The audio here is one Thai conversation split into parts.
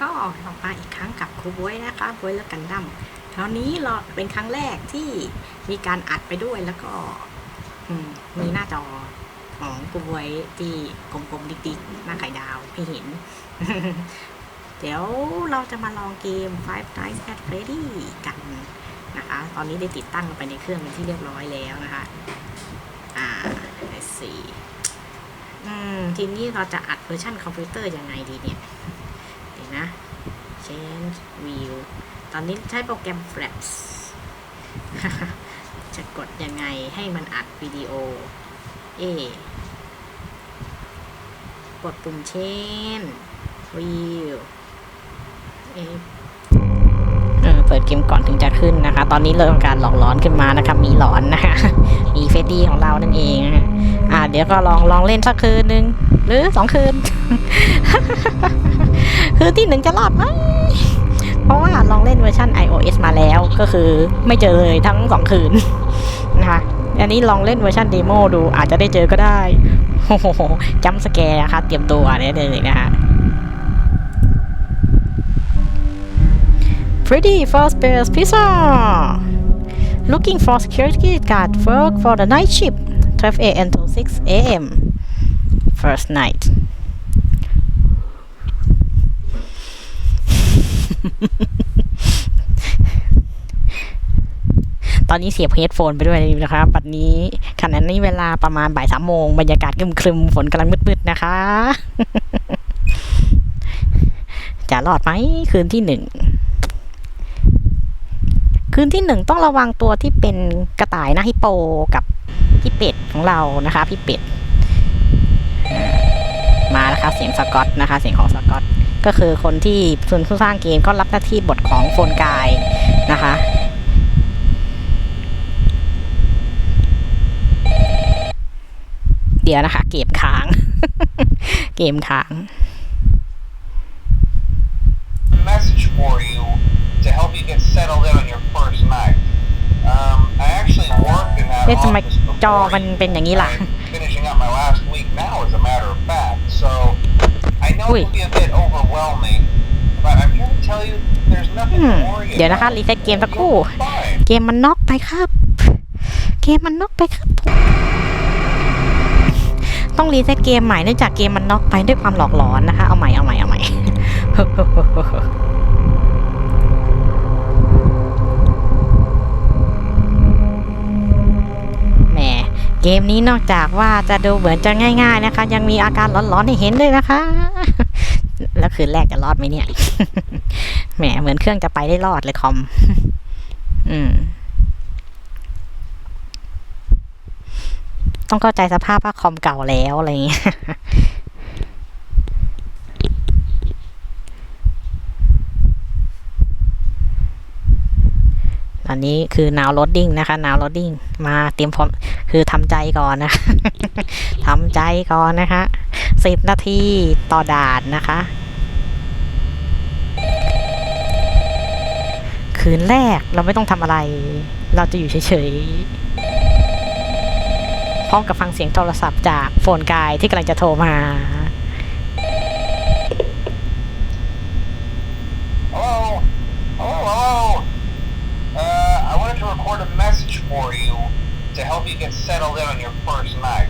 ก็ออกมาอีกครั้งกับครูบวยนะคะบวยและกันดั้มคราวนี้เราเป็นครั้งแรกที่มีการอัดไปด้วยแล้วก็มีหน้าจอของครูบวยที่กลมๆดิกๆหน้าไข่ดาวให้เห็น เดี๋ยวเราจะมาลองเกม Five Nights at Freddy กันนะคะ ตอนนี้ได้ติดตั้งไปในเครื่องเป็นที่เรียบร้อยแล้วนะคะ อ่า let's see อืมทีนี้เราจะอัดเวอร์ชันคอมพิวเตอร์ยังไงดีเนี่ย change view ตอนนี้ใช้โปรแกรม Flaps จะกดยังไงให้มันอัดวิดีโอ เอกดปุ่ม change view เอเออเปิดเกมก่อนถึงจะขึ้นนะคะ ตอนนี้เริ่มการหลอกหลอนขึ้นมานะคะมีหลอนนะคะมีเฟดดี้ของเรานั่นเองอ่าเดี๋ยวก็ลองลองเล่นสักคืนหนึ่งหรือสองคืน คืนที่หนึ่งจะรอดไหมเพราะว่าลองเล่นเวอร์ชัน iOS มาแล้วก็คือไม่เจอเลยทั้งสองคืนนะคะอันนี้ลองเล่นเวอร์ชันเดโมดูอาจจะได้เจอก็ได้โอ้โหจัมป์สแกร์นะคะเตรียมตัวเนี่ยเลยนะคะ Pretty First Bears Pizza Looking for security guard work for the night shift 12 a.m. to 6 a.m. First night ตอนนี้เสียบเฮดโฟนไปด้วยนะคะบัดนี้ขณะนี้เวลาประมาณบ่ายสามโมงบรรยากาศครึมๆฝนกำลังมืดๆนะคะ จะรอดไหมคืนที่หนึ่งคืนที่หนึ่งต้องระวังตัวที่เป็นกระต่ายน้าฮิปโปกับพี่เป็ดของเรานะคะพี่เป็ด มานะคะเสียงสกอตนะคะ เสียงของสกอตก็คือคนที่ส่วนผู้สร้างเกมก็รับหน้าที่บทของโฟนกายนะคะเดี๋ยวนะคะเกมค้าง เกมค้าง message for you to help you get settled in on your first night. Um, I actually worked in that เอ๊ะทำไม office จอ before มัน you. เป็นอย่างนี้ล่ะ last week now, as a matter of fact. So I know Ui. it will be a bit overwhelming, but I'm here to tell you there's nothing อืม to worry เดี๋ยวนะคะ about. รีเซ็ตเกมสักครู่ You'll be fine. เกมมันน็อกไปครับ เกมมันน็อกไปครับ ต้องรีเซ็ตเกมใหม่เนื่องจากเกมมันน็อกไปด้วยความหลอกหลอนนะคะ เอาใหม่ เอาใหม่ เอาใหม่ มนี้นอกจากว่าจะดูเหมือนจะง่าย ๆนะคะ ยังมีอาการร้อนๆให้เห็นด้วยนะคะ แล้วคืนแรกจะรอดไหมเนี่ย แหมเหมือนเครื่องจะไปได้รอดเลยคอม อืม ต้องเข้าใจสภาพว่าคอมเก่าแล้วอะไรอย่างเงี้ย ตอนนี้คือ now loading นะคะ now loading มาเตรียมพร้อมคือทำใจก่อนนะคะทำใจก่อนนะคะสิบนาทีต่อด่านนะคะคืนแรกเราไม่ต้องทำอะไร เราจะอยู่เฉยๆพร้อมกับฟังเสียงโทรศัพท์จากโฟนกายที่กำลังจะโทรมา Hello? Hello, hello? Uh, I wanted to record a message for you to help you get settled in on your first night.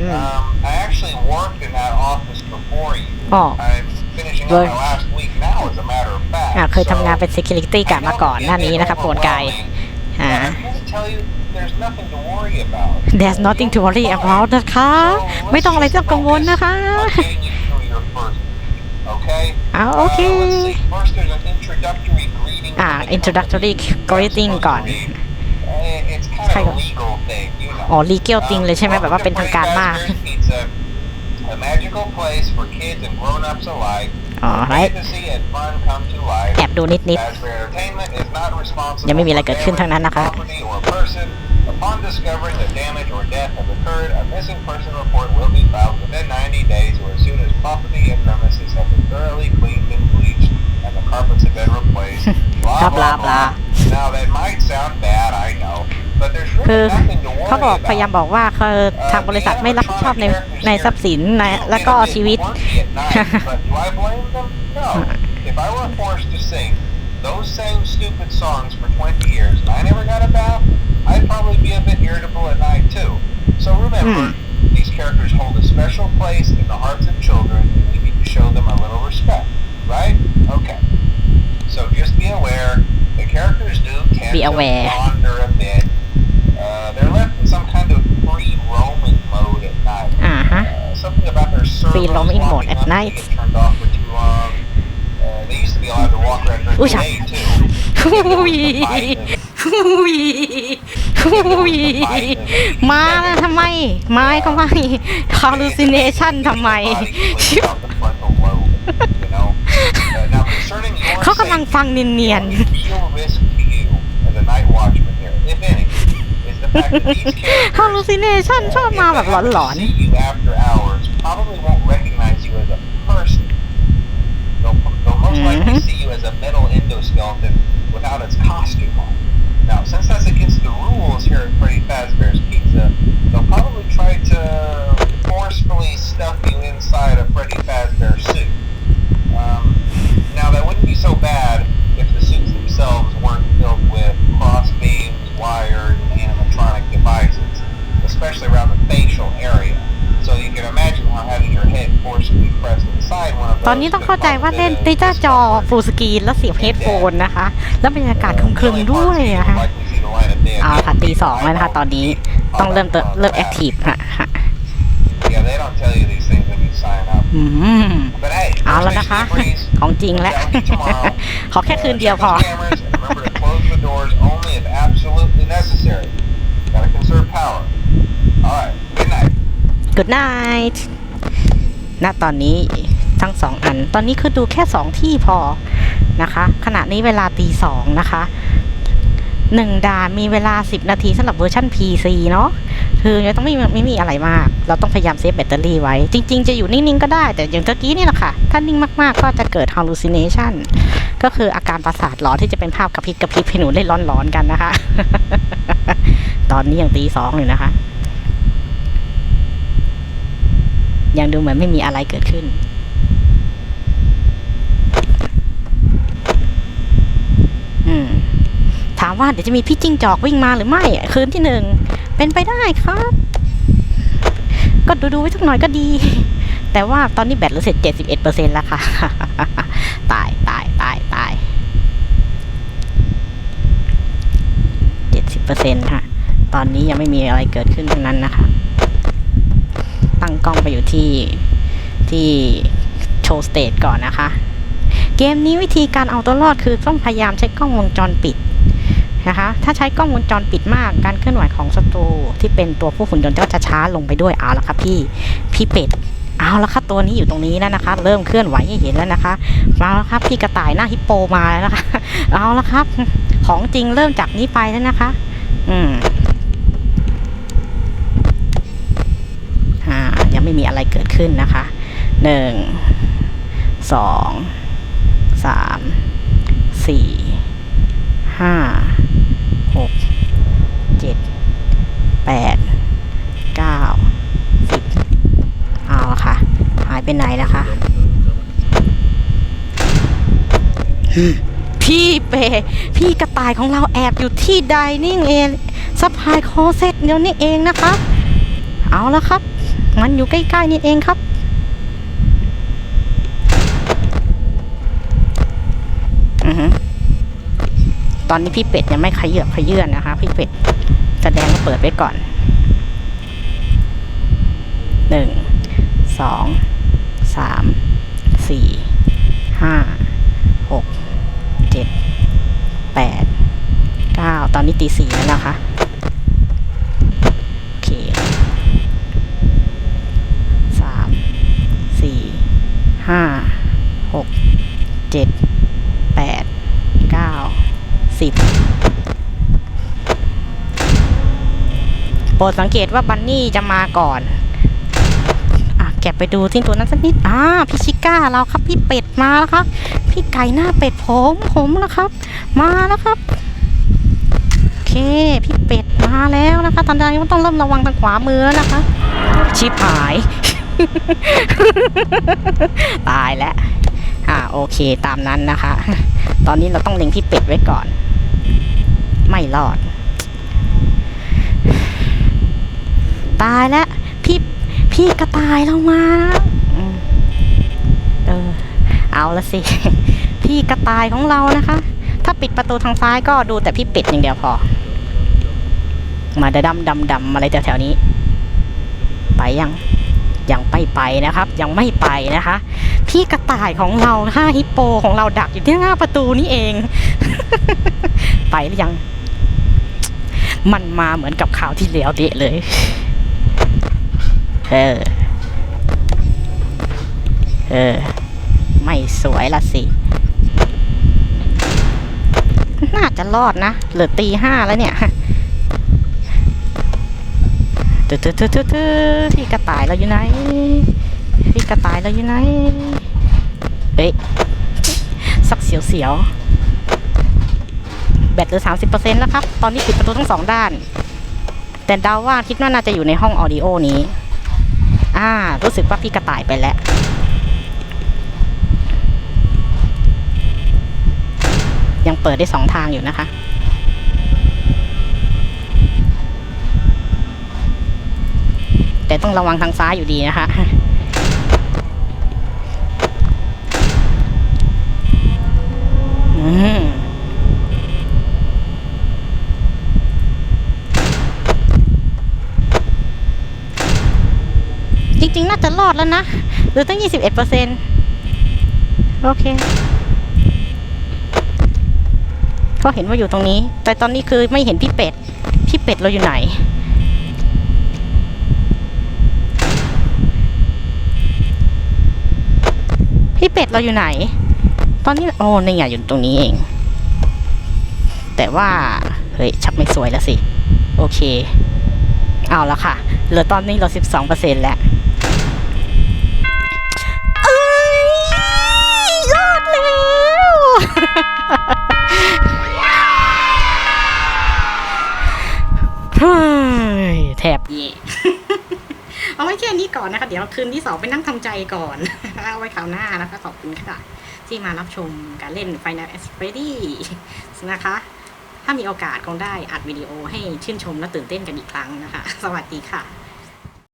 อืม Um, I actually worked in that office before you. Oh. I'm finishing up Well- my last week now, as a matter of fact. อะเคยทำงานเป็น security กะมาก่อนหน้านี้นะคะโฟนกาย But อ่า I'm here to tell you there's nothing to worry about. There's nothing to worry about นะคะ ไม่ต้องอะไรต้องกังวลนะคะ On getting you through your first week, okay? อ่าโอเค Uh, let's see. First, there's an introductory greeting. อ่า from the introductory company. greeting ก่อน Uh, It's kind ใคร of ก่อน a legal thing, you know. อ๋อ legal thing เลยใช่ไหมแบบว่าเป็นทางการมาก Welcome to Freddy Fazbear's Pizza, a magical place for kids and grown-ups alike. อ๋อ right Fantasy and fun come to life. แอบดูนิด Fazbear Entertainment is not responsible ยังไม่มีอะไรเกิดขึ้น for ทั้งนั้นนะคะ damage to property or person. Upon discovering that คือ really nothing to worry เขาบอก about. พยายามบอกว่าคือทางบริษัทไม่รับผิดชอบในในทรัพย์สินในและก็ชีวิต But do I blame them? No. if I were forced to sing those same stupid songs for 20 years and I never got a bath, I'd probably be a bit irritable at night too. So remember, these characters hold a special place in the hearts of children and we need to show them a little respect, right? Okay. So just be aware, the characters do tend Be to aware. wander a bit. Uh, they're left in some kind of free roaming mode at night. อ่าฮะ Uh, something about their servos Free roaming mode locking at up if night. They get turned off for too long. Uh, they used to be allowed to walk around during Ooh, the yeah. day too. หุยหุยหุยมาแล้วทำไมไม้ก็ไม่ hallucination ทำไม เขากำลังฟังเนียน Hallucination ชอบมาแบบหลอนๆ a metal endoskeleton without its costume on. Now, since that's against the rules here at Freddy Fazbear's Pizza, they'll probably try to forcefully stuff you inside a Freddy Fazbear suit. Um, now, that wouldn't be so bad อนนี้ต้อง could เข้าใจ cause ว่า a เล่น bit of ติจ้าจอ discomfort. ฟูลสกรีนแล้วเสียบเฮดโฟนนะคะ แล้วบรรยากาศครึมๆด้วยนะคะเอาละค่ะตีสองแล้วนะคะ ตอนนี้ต้องเริ่มเติเริ่มแอคทีฟค่ะค่ะ Yeah, they don't tell you these things when you sign up. อืม But hey, เอาแล้วนะคะ ของจริงแล้ว ขอแค่คืนเดียวพอ Cameras, and remember to close the doors only if absolutely necessary. Gotta conserve power. All right. Good night. Good night ณตอนนี้ ทั้งสองอัน ตอนนี้คือดูแค่สองที่พอนะคะ ขณะนี้เวลาตีสองนะคะหนึ่งด่านมีเวลา 10 นาทีสำหรับเวอร์ชัน PC เนาะคือยังต้องไม่มีไม่มีอะไรมาก เราต้องพยายามเซฟแบตเตอรี่ไว้ จริง ๆ จะอยู่นิ่ง ๆ ก็ได้ แต่อย่างเมื่อกี้นี่แหละค่ะ ถ้านิ่งมากๆ ก็จะเกิด hallucination ก็คืออาการประสาทหลอนที่จะเป็นภาพกระพริบกระพริบให้หนูได้ร้อนๆกันนะคะ ตอนนี้ยังตีสองอยู่นะคะ ยังดูเหมือนไม่มีอะไรเกิดขึ้น อืม ถาม ว่าเดี๋ยวจะมีพี่จิ้งจอกวิ่งมาหรือไม่คืนที่หนึ่งเป็นไปได้ครับ ก็ดูดูไว้สักหน่อยก็ดี แต่ว่าตอนนี้แบตเหลือเสร็จเจ็ดสิบเอ็ดเปอร์เซ็นต์แล้วค่ะ ตายตายตายตายเจ็ดสิบเปอร์เซ็นต์ค่ะตอนนี้ยังไม่มีอะไรเกิดขึ้นทั้งนั้นนะคะ ตั้งกล้องไปอยู่ที่ที่โชว์สเตจก่อนนะคะ เกมนี้วิธีการเอาตัวรอดคือต้องพยายามใช้กล้องวงจรปิด นะคะ ถ้าใช้กล้องวงจรปิดมากการเคลื่อนไหวของศัตรูที่เป็นตัวผู้หุ่นยนต์ก็จะช้าลงไปด้วยเอาละครับพี่พี่เป็ดเอาละครับตัวนี้อยู่ตรงนี้แล้วนะคะ เริ่มเคลื่อนไหวให้เห็นแล้วนะคะมาแล้วครับพี่กระต่ายหน้าฮิปโปมาแล้วนะคะเอาละครับ ของจริงเริ่มจากนี้ไปแล้วนะคะ อืมอ่ายังไม่มีอะไรเกิดขึ้นนะคะหนึ่งสองสามสี่ห้า กเจ็ดแปดเก้าสิบเอาละค่ะ หายไปไหนนะคะ พี่เป พี่กระต่ายของเราแอบอยู่ที่ไดนิ่เองสะพายคอเซ็ตเดี๋ยวนี้เองนะคะ เอาละครับ มันอยู่ใกล้ๆนี่เองครับ อือฮึ ตอนนี้พี่เป็ดยังไม่ขยือบขยื่นนะคะ พี่เป็ดแสดงว่าเปิดไว้ก่อนหนึ่งสองสามสี่ห้าหกเจ็ดแปดเก้าตอนนี้ตีสี่แล้วนะคะโอเคสามสี่ห้าหกเจ็ด สิบโปรดสังเกตว่าบันนี่จะมาก่อนอะแกะไปดูที่ตัวนั้นสักนิดอ่าพี่ชิก้าเราครับพี่เป็ดมาแล้วครับ พี่ไก่หน้าเป็ดผมผมแล้วครับ มาแล้วครับโอเคพี่เป็ดมาแล้วนะคะตอนนี้ต้องเริ่มระวังทางขวามือแล้วนะคะ ชิบหาย ตายแล้วอ่าโอเคตามนั้นนะคะ ตอนนี้เราต้องเล็งพี่เป็ดไว้ก่อน ไม่รอด ตายแล้ว พี่พี่กระตายเรามาเออเอาละสิ พี่กระตายของเรานะคะ ถ้าปิดประตูทางซ้ายก็ดูแต่พี่ป็ดอย่างเดียวพอ มาดำดำดำอะไรแถวๆนี้ ไปยังยังไม่ไปนะครับ ยังไม่ไปนะคะ พี่กระต่ายของเราห้าฮิปโปของเราดักอยู่ที่หน้าประตูนี่เอง ไปหรือยัง มันมาเหมือนกับข่าวที่แล้วเดะเลย เออ เออ ไม่สวยละสิ น่าจะรอดนะเหลือตีห้าแล้วเนี่ยตึ๊ดตึ๊ดตึ๊ดตึ๊ดพี่กระต่ายเราอยู่ไหน พี่กระต่ายเราอยู่ไหนเฮ้ยสักเสียวๆ แบตเหลือสามสิบเปอร์เซ็นต์แล้วครับ ตอนนี้ปิดประตูทั้งสองด้าน แต่ดาว่าคิดว่าน่าจะอยู่ในห้องออดิโอนี้ อ่า รู้สึกว่าพี่กระต่ายไปแล้ว ยังเปิดได้สองทางอยู่นะคะแต่ต้องระวังทางซ้ายอยู่ดีนะคะ อืม จริง ๆ น่าจะรอ ดแล้วนะ หรือตั้ง 21เปอร์เซ็นโอเค ก็เห็นว่าอยู่ตรงนี้ แต่ตอนนี้คือไม่เห็นพี่เป็ด พี่เป็ดเราอยู่ไหน พี่เป็ดเราอยู่ไหน ตอนนี้ โอ้นี่ไงอยู่ตรงนี้เอง แต่ว่า เฮ้ย ชักไม่สวยแล้วสิ โอเค เอาละค่ะ เหลือตอนนี้เราสิบสองเปอร์เซ็นแล้ว นี้ก่อนนะคะ เดี๋ยวคืนที่สองไปนั่งทำใจก่อนเอาไว้คราวหน้านะคะ ขอบคุณค่ะ ที่มารับชมการเล่น Final e x p e d y นะคะ ถ้ามีโอกาสคงได้อัดวิดีโอให้ชื่นชมและตื่นเต้นกันอีกครั้งนะคะ สวัสดีค่ะ